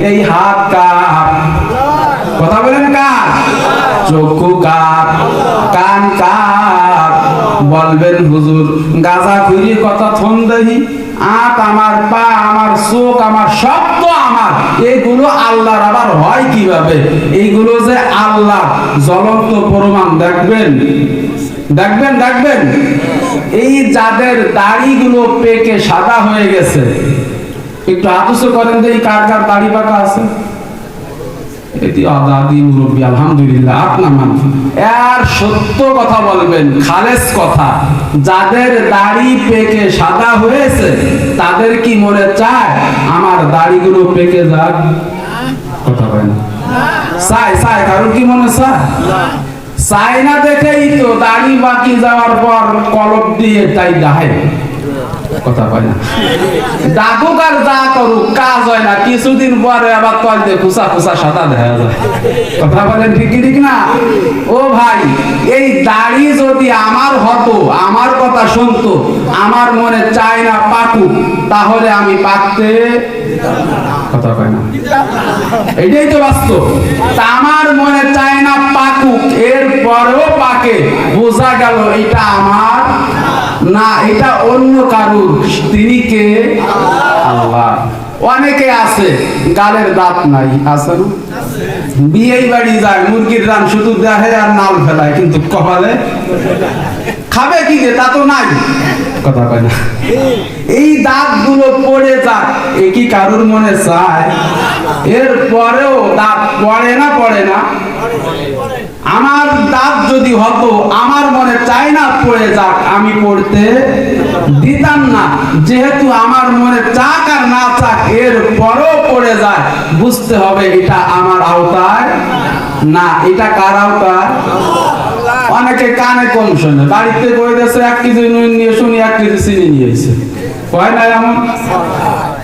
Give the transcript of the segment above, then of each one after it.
এই হাত কার কথা বলেন কার? চক্ষু কার কান কার বলবেন হুজুর, গাজা খুঁড়ি কথা থন আট আমার পা, আমার চোখ, আমার সব তো আমার। এগুলো আল্লাহর আবার হয় কীভাবে? এইগুলো যে আল্লাহ জ্বলন্ত প্রমাণ, দেখবেন? দেখবেন দেখবেন? এই যাদের দাড়িগুলো পেকে সাদা হয়ে গেছে একটু আদর্শ করেন এই কার কার দাড়ি পাকা আছে? এটি আদাদি মুরব্বী, আলহামদুলিল্লাহ আপনা মান। আর সত্য কথা বলবেন, খালেস কথা। যাদের দাড়ি পেকে সাদা হয়েছে, তাদের কি মনে চায়? আমার দাড়িগুলো পেকে যাক। কথা বলেন। কারণ কি মনে চায়? চাই না দেখেই তো দাড়ি বাকি যাওয়ার পর কলপ দিয়ে তাই ডাহে কথা কয় না। ডাকুক আর যা করুক, কাজ হয় না। কিছুদিন পরে আবার সাদা দেখা যায়। কথা বলেন ঠিক ঠিক না? ও ভাই, এই দাড়ি যদি আমার হতো, আমার কথা শুনতো, আমার মনে চায় না পাকুক, তাহলে আমি পাকতে কথা কয় না। এটাই তো বাস্তব। আমার মনে চায় না পাকুক এর পরেও পাকে, বোঝা গেল এটা আমার না, এটা অন্য কারুর। তিনি কে? আল্লাহ। অনেকে আছে, গালের দাঁত নাই, আছে বিয়ে বাড়ি যায়, মুরগির রান শুধু দেখে আর নাল ফেলায়, কিন্তু কপালে খাবে কি তা তো নাই। কথা কয় না। এই দাঁতগুলো পড়ে যাক এ কি কারুর মনে চায়? এর পরেও দাঁত পড়ে না পড়ে না? আমার দাঁত যদি হতো, আমার মনে চাই না পড়ে যাক, আমি পড়তে দিতাম না। যেহেতু আমার মনে চাক আর না চাক এর পরেও পড়ে যায়। বুঝতে হবে এটা আমার আওতায় না। এটা কার আওতায়? অনেকে কানে কম শোনে। বাড়িতে বই গেছে এক কেজি নুন নিয়ে শুনি, এক কেজি চিনি নিয়েছে কয় না এমন?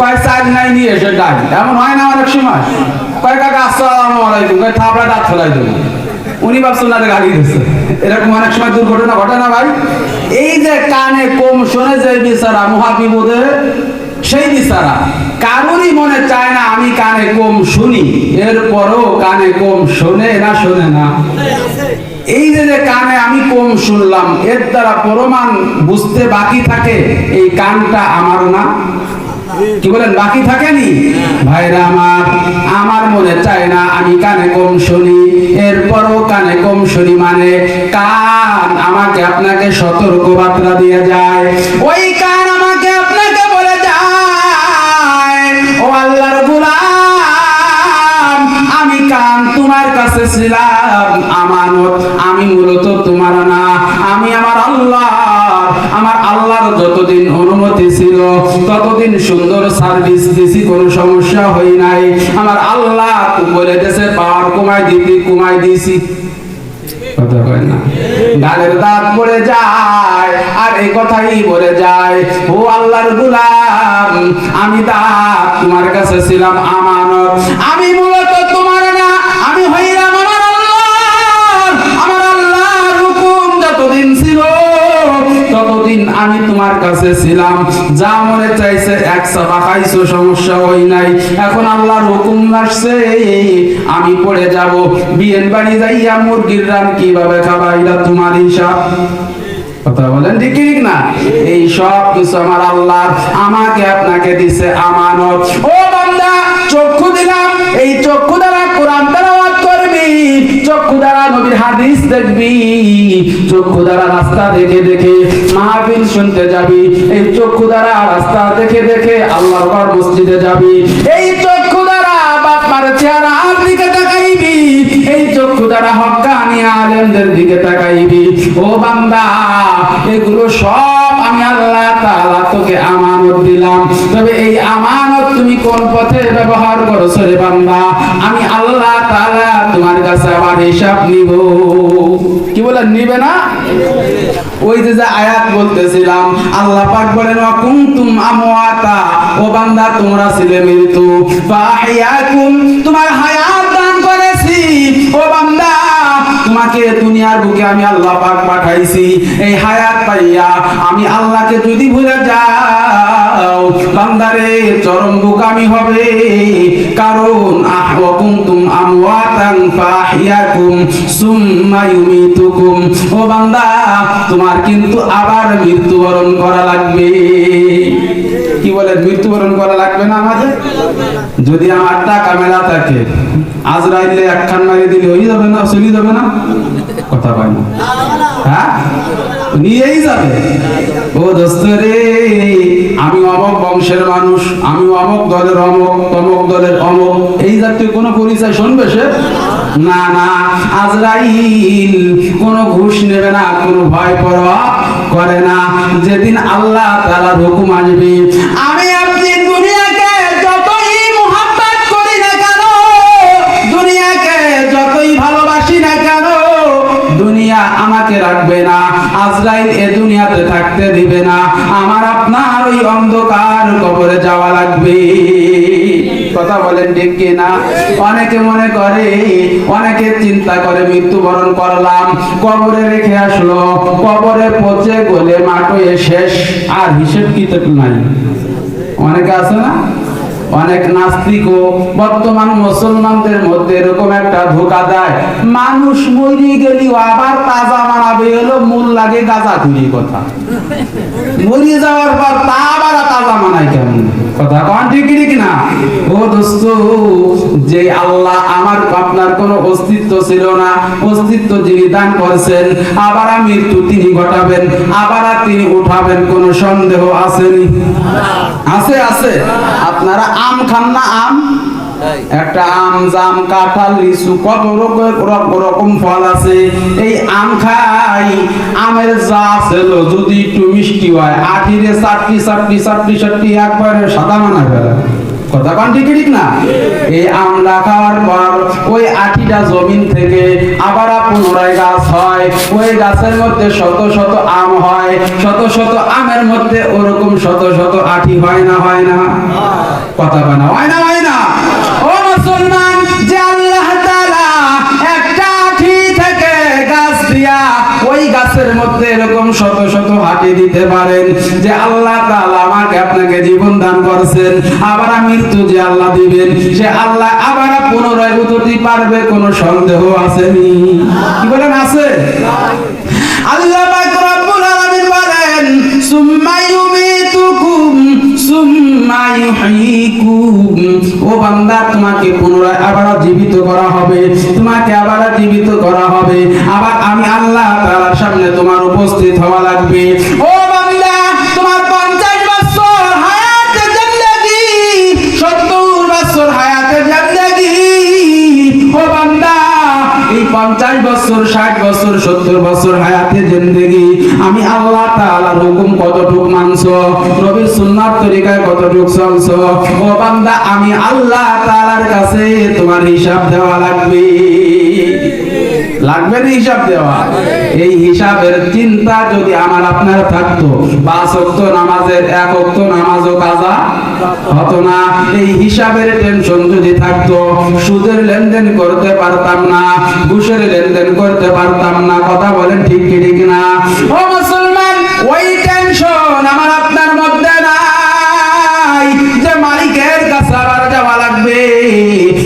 কয় চাল নাই নিয়ে এসে ডাক এমন হয় না অনেক সময়। কয় কাকা, আসসালামু আলাইকুম। থাপড়া দাঁত ফেলাই দেবো। উনি ভাবছেন না গাড়ি দিচ্ছে এরকম অনেক সময় দুর্ঘটনা ঘটে না ভাই? এই যে কানে কম শোনে যে বিচারা, মহাবিপদে, সেই বিচারা। কারোরই মনে চায় না আমি কানে কম শুনি। এরপরও কানে কম শোনে না শোনে না। এই যে যে কানে আমি কম শুনলাম, এর দ্বারা প্রমাণ বুঝতে বাকি থাকে, এই কানটা আমার না। কি বলেন, বাকি থাকেনি? ভাইরা আমার আমার মনে চায় না আমি কানে কম শুনি, এরপরও কানে কম শুনি মানে কান আমাকে আপনাকে সতর্ক বার্তা দিয়ে যায়। ওই কান আমাকে আপনাকে বলে যায়, ও আল্লাহর গোলাম, আমি কান তোমার কাছে ছিলাম, আমানত আমি মূলত তোমার না, আমি আমার আল্লাহ, আমার আল্লাহর যতদিন অনুমতি ছিল। ততদিন সুন্দর সার্ভিস দিছি, কোনো সমস্যা হই নাই। আমার আল্লাহ বলে দেশে পাওয়ার কমাই দিতে কমাই দিছি বলে আমি দাঁত তোমার কাছে ছিলাম আমানত। আমি মূলত আমি তোমার কাছে ছিলাম। যা মনে চাইছে এক সাবা খাইছো, সমস্যা হই নাই। এখন আল্লাহর হুকুম আসছে, আমি পড়ে যাব। বিয়ের বাড়ি যাইয়া মুরগির রান কীভাবে খাবাইলা তোমার হিসাব। কথা বলেন ঠিক ঠিক না? এই সব কিছু আমার আল্লাহ আমাকে আপনাকে দিছে আমানত। ও নবীর হাদিস দেখবি, চক্ষু দ্বারা রাস্তা দেখে দেখে মাহফিল শুনতে যাবি, এই চক্ষু দ্বারা রাস্তা দেখে দেখে মসজিদে যাবি, এই চক্ষু দ্বারা বাপ মার দিকে তাকাইবি, এই চক্ষু দ্বারা আলেমদের দিকে তাকাইবি। ও বান্দা, এগুলো সব আমি আল্লাহ তাআলা তোকে আমানত দিলাম। তবে এই আমানত তুমি কোন পথে ব্যবহার করছ রে বান্দা? আমি আল্লাহ তাআলা তোমার কাছে আবার হিসাব নিব। কি বলেন নিবে না? ওই যে যে আয়াত বলতেছিলাম, আল্লাহ পাক বলেন কুনতুম আমওয়াতা। ও বান্দা, তোমরা ছিলে মৃত্যু। ফাহিয়াকুম তোমার হায়াত তোমাকে দুনিয়ার বুকে আমি আল্লাহ পাক পাঠাইছি। এই হায়াত পাইয়া আমি আল্লাহকে যদি ভুলে যাও, বান্দারে, চরম বুকামি হবে। কারণ আহওয়াকুম তুম আমওয়াতান ফাহিয়াকুম সুম্মা ইউমিতুকুম। ও বান্দা, তোমার কিন্তু আবার মৃত্যুবরণ করা লাগবে। মৃত্যুবরণ করা লাগবে না আমাদের? যদি আমার টাকা মেলা থাকে আজরাইলে একখান মারি দিলে হয়ে যাবে না চলে যাবে না? কথা পাই না। হ্যাঁ? নিয়েই যাবে। ও দোস্ত রে, আমি অমক বংশের মানুষ, আমি অমক দলের অমক, তমক দলের অমক। এই জাতীয় কোনো পরিচয় শুনবে সে? না না আজরাইল কোনো ঘুষ নেবে না, কোনো ভয় পরোয়া। করে না। যেদিন আল্লাহ তাআলার হুকুম আসবে। আমি আপনি দুনিয়াকে যতই মোহাম্মত করি না কেন, দুনিয়াকে যতই ভালোবাসি না কেন, দুনিয়া আমাকে রাখবে না। আজরাইল এ দুনিয়াতে থাকতে দিবে না। আমার আপনার ওই অন্ধকার কবরে যাওয়া লাগবে। বলেন, ঠিক কি না? অনেকে মনে করে, অনেকে চিন্তা করে, মৃত্যুবরণ করলাম, কবরে রেখে আসলো, কবরে পচে গলে মাটোয়ে শেষ, আর হিসেব কিতাব নাই? অনেকে আছে না? অনেক নাস্তিকও বর্তমান মুসলমানদের মধ্যে এরকম একটা ধোকা দেয়। মানুষ মরি গেলেও আবার তাজা মানাবে হলো, মূল লাগে গাজা খুঁড়ি কথা। মরিয়ে যাওয়ার পর তা আবার তাজা মানায় কেমন? কথা কন ঠিক না? ও দোস্ত, যে আল্লাহ আমার আপনার কোনো অস্তিত্ব ছিল না, অস্তিত্ব যিনি দান করেছেন, আবার মৃত্যু তিনি ঘটাবেন, আবার তিনি উঠাবেন, কোনো সন্দেহ আসেনি? আছে আছে। আপনারা আম খান না আম? একটা আম জাম কাঁঠাল লিচু কত রকম ফল আছে। এই আম খাই আমের যা ছিল যদি একটু মিষ্টি হয়। আঠিরে চারটি চারটি চারটি চারটি একবারে সাদা মানা ফেলে কথা কান ঠিক ঠিক না? এই আমলা খাওয়ার পর ওই আটিটা জমিন থেকে আবার পুনরায় গাছ হয়। ওই গাছের মধ্যে শত শত আম হয়। শত শত আমের মধ্যে ওরকম শত শত আটি হয় না হয় না। কথা বানা হয় না হয় না? ও মুসলমান, যে আল্লাহ তাআলা একটা আঠি থেকে গাছ দিয়া ওই গাছের মধ্যে এরকম শত শত হাঁটি দিতে পারেন, যে আল্লাহ তাআলা আমাকে আপনাকে জীবন দান করেছেন, আবার মৃত্যু যে আল্লাহ দিবেন, সে আল্লাহ আবার পুনরায় উঠতে পারবে, কোনো সন্দেহ আসেনি। কি বলেন, আছে? আল্লাহ পাক রব্বুল আলামিন বলেন, সুম্মা ইউহয়িকুম ও বান্দা, তোমাকে পুনরায় আবার জীবিত করা হবে। তোমাকে আবার জীবিত করা হবে। আবার আমি আল্লাহ তাআলার সামনে তোমার উপস্থিত হওয়া লাগবে। ও বান্দা, তোমার 50 বছর হায়াতে জিন্দেগি 70 বছর হায়াতে জিন্দেগি। ও বান্দা, এই পঞ্চাশ বছর, ষাট বছর, সত্তর বছর হায়াতে সুন্নাত তরিকায় কতটুক চলছো? ও বান্দা, আমি আল্লাহ কাছে তোমার হিসাব দেওয়া লাগবে। লাগবে না হিসাব দেওয়া? এই হিসাবের চিন্তা যদি আমার আপনার থাকতো, পাঁচ অক্ত নামাজের, এক অক্ত কাজা হতো না। এই হিসাবের টেনশন যদি থাকতো, সুদের লেনদেন করতে পারতাম না, ঘুষের লেনদেন করতে পারতাম না। কথা বলেন ঠিক ঠিক না? লাগবে।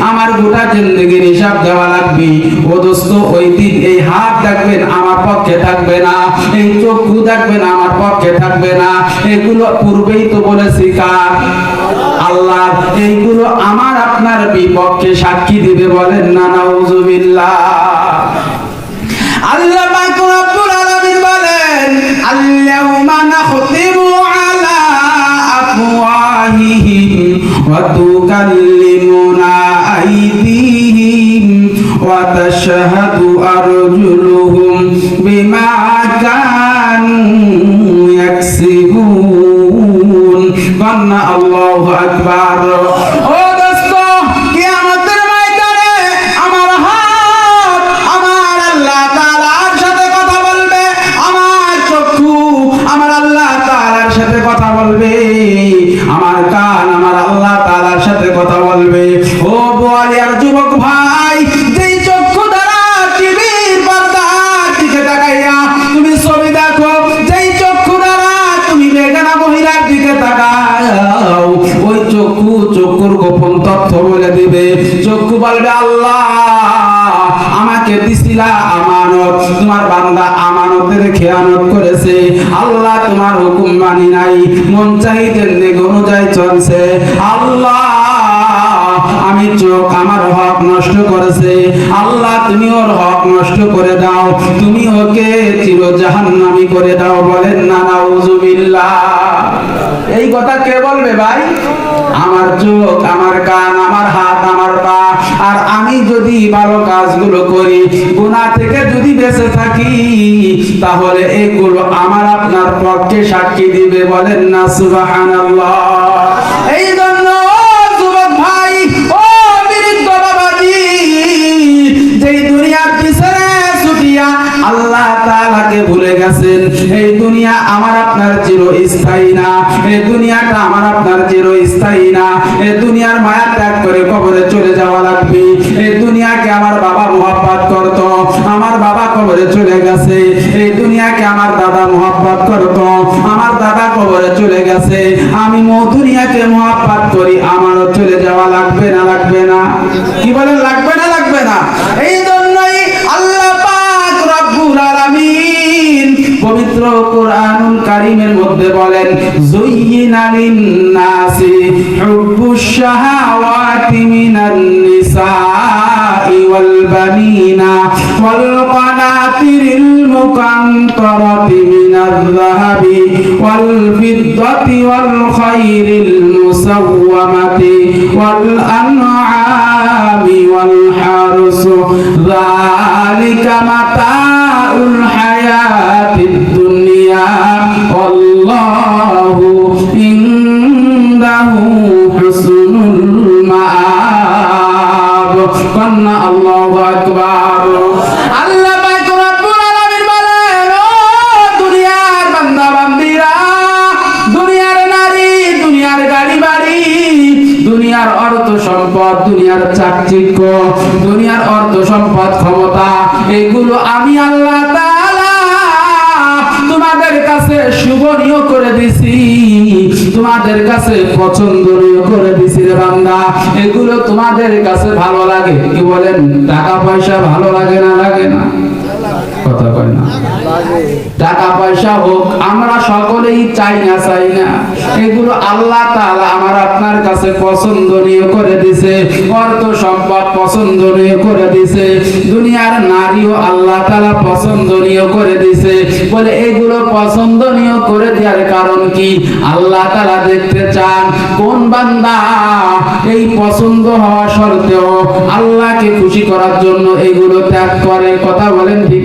আমার গোটা জিন্দগির হিসাব দেওয়া লাগবে। ও দোস্ত, ওই দিন এই হাত দেখবেন, আমার পক্ষে থাকবে না। এই চক্ষু আমার পক্ষে থাকবে না। এগুলো পূর্বেই তো বলেছি, কার? আল্লাহ। এইগুলো আমার আপনার বিপক্ষে সাক্ষী দিবে বলেন না, নাউজুবিল্লাহ। ওয়া তুকাল্লিমুনা আইদিহিম ওয়া তাশহাদু আরজুলুহুম বিমা কানু ইয়াকসিবুন কান্না চক্ষু বলবে, আল্লাহ, আমাকে দিছিলা আমানত। তোমার বান্দা আমানতের খেয়ানত করেছে। আল্লাহ, তোমার হুকুম মানি নাই। মন চাইতে অনুযায়ী চলছে। আল্লাহ, আমি চোখ আমার হক নষ্ট করেছে। আল্লাহ, তুমি ওর হক নষ্ট করে দাও। তুমি ওকে চির জাহান্নামি করে দাও। বলেন, না নাউজুবিল্লাহ এই কথা কে বলবে ভাই? আমার চোখ, আমার কান, আমার হাত, আমার পা। আর আমি যদি ভালো কাজগুলো করি গুণা থেকে যদি বেঁচে থাকি, তাহলে এগুলো আমার আপনার পক্ষে সাক্ষী দিবে বলেন না, সুবহানাল্লাহ। এই দুনিয়া আমার আপনার চিরস্থায়ী না। এই দুনিয়াটা আমার আপনার চিরস্থায়ী না। এই দুনিয়ার মায়া ত্যাগ করে কবরে চলে যাওয়া লাগবে। এই দুনিয়াকে আমার বাবা মোহাব্বত করত। আমার বাবা কবরে চলে গেছে। এই দুনিয়াকে আমার দাদা মোহাব্বত করত। আমার দাদা কবরে চলে গেছে। আমি দুনিয়াকে মোহাব্বত করি। আমারও চলে যাওয়া লাগবে না লাগবে না। কি বলেন, লাগবে না? বলেন যুয়িনা লিন-নাসি হুব্বুশ শাহাওয়াতি মিনান নিসাই ওয়াল বানিনা ওয়াল কানাতিরিল মুকান্তারাতি মিনাল যাহাবি ওয়াল ফিদ্দাতি ওয়াল খাইরিল মুসাওওয়ামাতি ওয়াল আনআমি ওয়াল হারসু যালিকা মাতাউল হায়াতিদ দুনিয়া والله عنده حسن المآب قلنا الله أكبر আল্লাহ পাক রব্বুল আলামিন বলেন ও দুনিয়ার বান্দা বান্দিরা দুনিয়ার নারী দুনিয়ার গাড়ি বাড়ি দুনিয়ার অর্থ সম্পদ দুনিয়ার চাকচিক্য দুনিয়ার অর্থ সম্পদ ক্ষমতা এগুলো আমি আল্লাহ শুভনীয় করে দিছি। তোমাদের কাছে পছন্দনীয় করে দিছি রে বান্দা। এগুলো তোমাদের কাছে ভালো লাগে। কি বলেন? টাকা পয়সা ভালো লাগে না? লাগে না। কথা কয় না। টাকা পয়সা হোক, আমরা সকলেই চাই না চাই না। এগুলো আল্লাহ তাআলা আমার আপনার কাছে পছন্দনীয় করে দিছে অর্থ সম্পদ পছন্দনীয় করে দিছে দুনিয়ার নারীও আল্লাহ তাআলা পছন্দনীয় করে দিছে বলে, এগুলো পছন্দনীয় করে দেওয়ার কারণ কি? আল্লাহ তাআলা দেখতে চান, কোন বান্দা এই পছন্দ হওয়া সত্ত্বেও আল্লাহকে খুশি করার জন্য এগুলো ত্যাগ করে। কথা বলেন ঠিক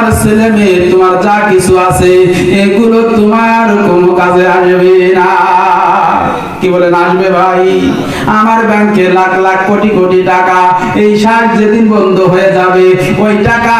তোমার ছেলে মেয়ে, তোমার যা কিছু আছে, এগুলো তোমার কোনো কাজে আসবে না। কি বলেন, আসবে ভাই? আমার ব্যাংকে লাখ লাখ কোটি কোটি টাকা, এই সার যেদিন বন্ধ হয়ে যাবে, ওই টাকা